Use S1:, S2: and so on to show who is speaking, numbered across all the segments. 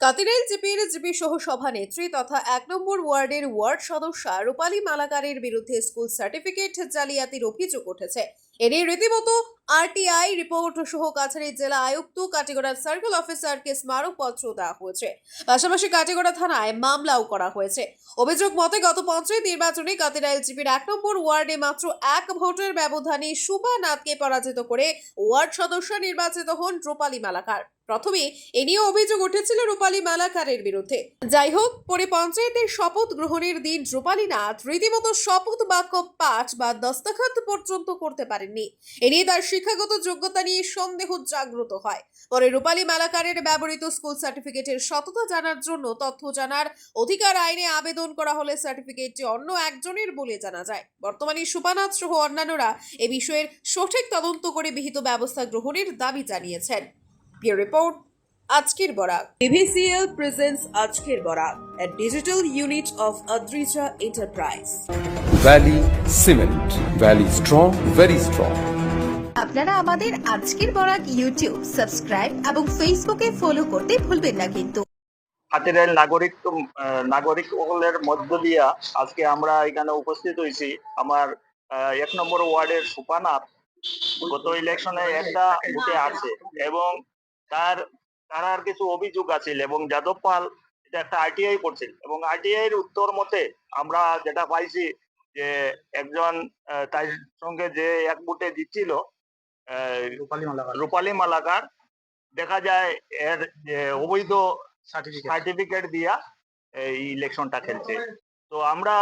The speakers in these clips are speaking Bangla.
S1: কাতিরাইল জিপির জিপি সহ সভানেত্রী তথা এক নম্বর ওয়ার্ডের ওয়ার্ড সদস্যা রূপালী মালাকারের বিরুদ্ধে স্কুল সার্টিফিকেট জালিয়াতির অভিযোগ উঠেছে। এর রীতিমতো আরটিআই রিপোর্ট সহ কাছাড়ি জেলা আয়ুক্ত কাটিগড়া সার্কেল অফিসারকে স্মারকপত্র দেওয়া হয়েছে। পাশাপাশি কাটিগড়া থানায় মামলাও করা হয়েছে। অভিযোগ মতে, গত পঞ্চায়েত নির্বাচনে কাতিরাইল জিপির এক নম্বর ওয়ার্ডে মাত্র এক ভোটের ব্যবধানে সুপা নাথকে পরাজিত করে ওয়ার্ড সদস্য নির্বাচিত হন রূপালী মালাকার। প্রথমে এ নিয়ে অভিযোগ উঠেছিল রূপালী মালাকারের বিরুদ্ধে। যাই হোক, পরে পঞ্চায়েতের শপথ গ্রহণের দিন রূপালী নাথ রীতিমতো শপথ বাক্য পাঠ বা দস্তখত পর্যন্ত করতে পারেননি। এ নিয়ে তার শিক্ষাগত যোগ্যতা নিয়ে সন্দেহ জাগ্রত হয়। পরে রূপালী মালাকারের ব্যবহৃত স্কুল সার্টিফিকেটের সততা জানার জন্য তথ্য জানার অধিকার আইনে আবেদন করা হলে সার্টিফিকেটটি অন্য একজনের বলে জানা যায়। বর্তমানে সুপানাথ সহ অন্যান্যরা এ বিষয়ের সঠিক তদন্ত করে বিহিত ব্যবস্থা গ্রহণের দাবি জানিয়েছেন। রিপোর্ট আজকের বরাক বিভিসিএল প্রেজেন্টস আজকের Barak a digital unit of Adrija Enterprise
S2: Valley Cement. Valley strong very strong
S3: আপনারা আমাদের আজকের বরাক ইউটিউব সাবস্ক্রাইব এবং ফেসবুকে ফলো করতে ভুলবেন না কিন্তু।
S4: হাতিরের নাগরিক নাগরিক সকলের মধ্য দিয়া আজকে আমরা এখানে উপস্থিত হয়েছি। আমার আহ, এক নম্বর ওয়ার্ডের সুপানাথ গত ইলেকশনে একটা বুথে আছে এবং তার তার আর কিছু অভিযোগ আছে এবং যাদব পাল এটা একটা আরটিআই করছিল এবং আরটিআই এর উত্তর মতে আমরা যেটা পাইছি যে একজন তার সঙ্গে যে এক বুথে দিচ্ছিল রূপালী মালাকার। দেখা যায় এর যে অবৈধ সার্টিফিকেট দিয়া এই ইলেকশনটা খেলছে। তো আমরা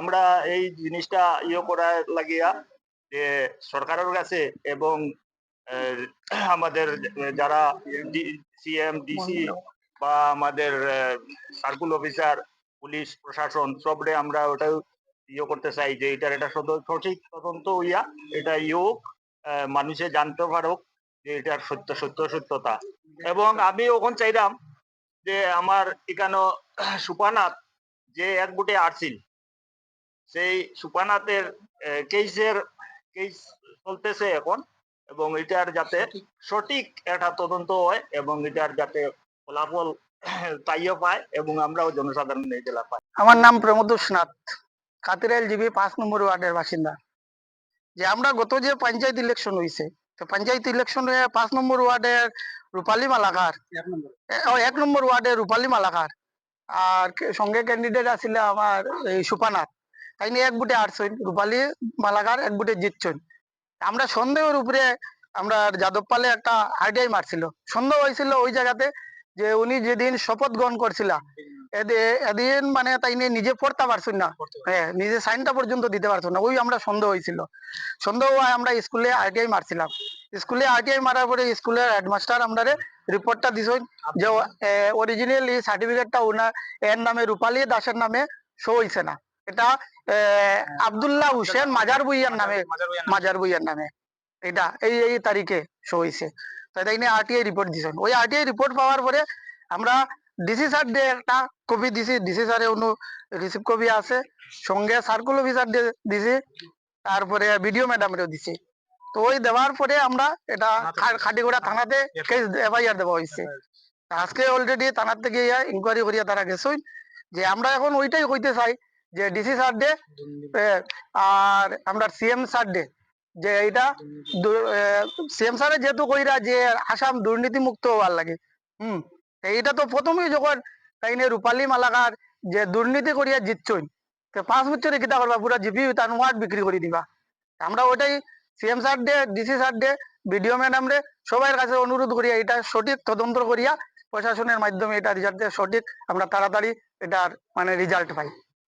S4: আমরা এই জিনিসটা ইয়ে করার লাগিয়া যে সরকারের কাছে এবং আমাদের যারা সিএম ডিসি বা আমাদের সার্কুল অফিসার, পুলিশ, প্রশাসন, সবরে আমরা ওটা ইয়ে করতে চাই যে এটার এটা সঠিক তদন্ত হইয়া এটা ইয়োগ মানুষে জানতে পারুক যে এটার সত্য সত্য, সত্যতা। এবং আমি ওখান চাইলাম যে আমার এখানে সুপানাথ যে এক বুটে আসছিল সেই সুপানাথের কেসের কেস চলতেছে এখন। এবং এটার যাতে সঠিক। একটা তদন্ত হয় এবং এটার যাতে ফলাফল তাইও পায় এবং আমরাও জনসাধারণ এগুলা পাই।
S5: আমার নাম প্রমোদোষ নাথ কাতিরাইল জিবি পাঁচ নম্বর ওয়ার্ডের বাসিন্দা। যে আমরা গত যে পঞ্চায়েত ইলেকশন হয়েছে তো পঞ্চায়েত ইলেকশনে পাঁচ নম্বর ওয়ার্ডের রূপালী মালাকার এক নম্বর। ওয়ার্ডের রূপালী মালাকার আর সঙ্গে ক্যান্ডিডেট আছিল আমার এই সুপানাথ। তাই নিয়ে এক বুটে আটছইন রূপালী মালাকার এক বুটে জিতছইন আমরা সন্দেহের উপরে আমরা যাদব পালে একটা আইডিয়াই মারছিল। সন্দেহ হয়েছিল ওই জায়গাতে যে উনি যেদিন শপথ গ্রহণ করছিল এদিন মানে তাই নিয়ে নিজে পড়তে পারছেন না। হ্যাঁ নিজে সাইনটা পর্যন্ত দিতে পারছ না। ওই আমরা সন্দেহ হয়েছিল। সন্দেহ হয় আমরা স্কুলে আরটিআই মারছিলাম। স্কুলে আরটিআই মারার পরে স্কুলের হেডমাস্টার আমরা রিপোর্টটা দিছেন যে অরিজিনাল এই সার্টিফিকেটটা ওনার এর নামে, রূপালী দাসের নামে শো হইছে না। এটা আব্দুল্লাহ হুসেন মাজার বুইয়ার নামে মাজার বুইয়ার নামে। এটা এই এই তারিখে শো হইছে। তাই তাই নিয়ে আরটিআই রিপোর্ট দিছেন। ওই আরটিআই রিপোর্ট পাওয়ার পরে আমরা ডিসি স্যার দিয়ে একটা কপি দিছি। ডিসি স্যারে অনু রিসিভ কপি আছে। সঙ্গে সার্কুল অফিসার দিয়ে দিছি। তারপরে বিডিও ম্যাডামেরও দিছি। তো ওই দেওয়ার পরে আমরা এটা খাটিগড়া থানাতে কেস এফআইআর দেওয়া হয়েছে আজকে অলরেডি থানার থেকে ইনকোয়ারি করিয়া তারা গেছেন যে আমরা এখন ওইটাই কইতে চাই। যে ডিসি স্যার ডে আর আমরা সিএম স্যার ডে যে এইটা সিএম স্যারে যেহেতু কইরা যে আসাম দুর্নীতি মুক্ত হওয়ার লাগে, হুম, এইটা তো প্রথমেই যখন তাই নিয়ে রূপালী মালাকার যে দুর্নীতি করিয়া জিতছইন, তো পাঁচ বছরে কিতা করবা? পুরা জিপি তার ওয়ার্ড বিক্রি করে দিবা। আমরা ওটাই সিএম স্যার ডে ডিসি স্যার ডে বিডিও ম্যাডাম রে সবার কাছে অনুরোধ করিয়া এটা সঠিক তদন্ত করিয়া প্রশাসনের মাধ্যমে এটা রেজাল্ট সঠিক আমরা তাড়াতাড়ি এটার মানে রেজাল্ট পাই।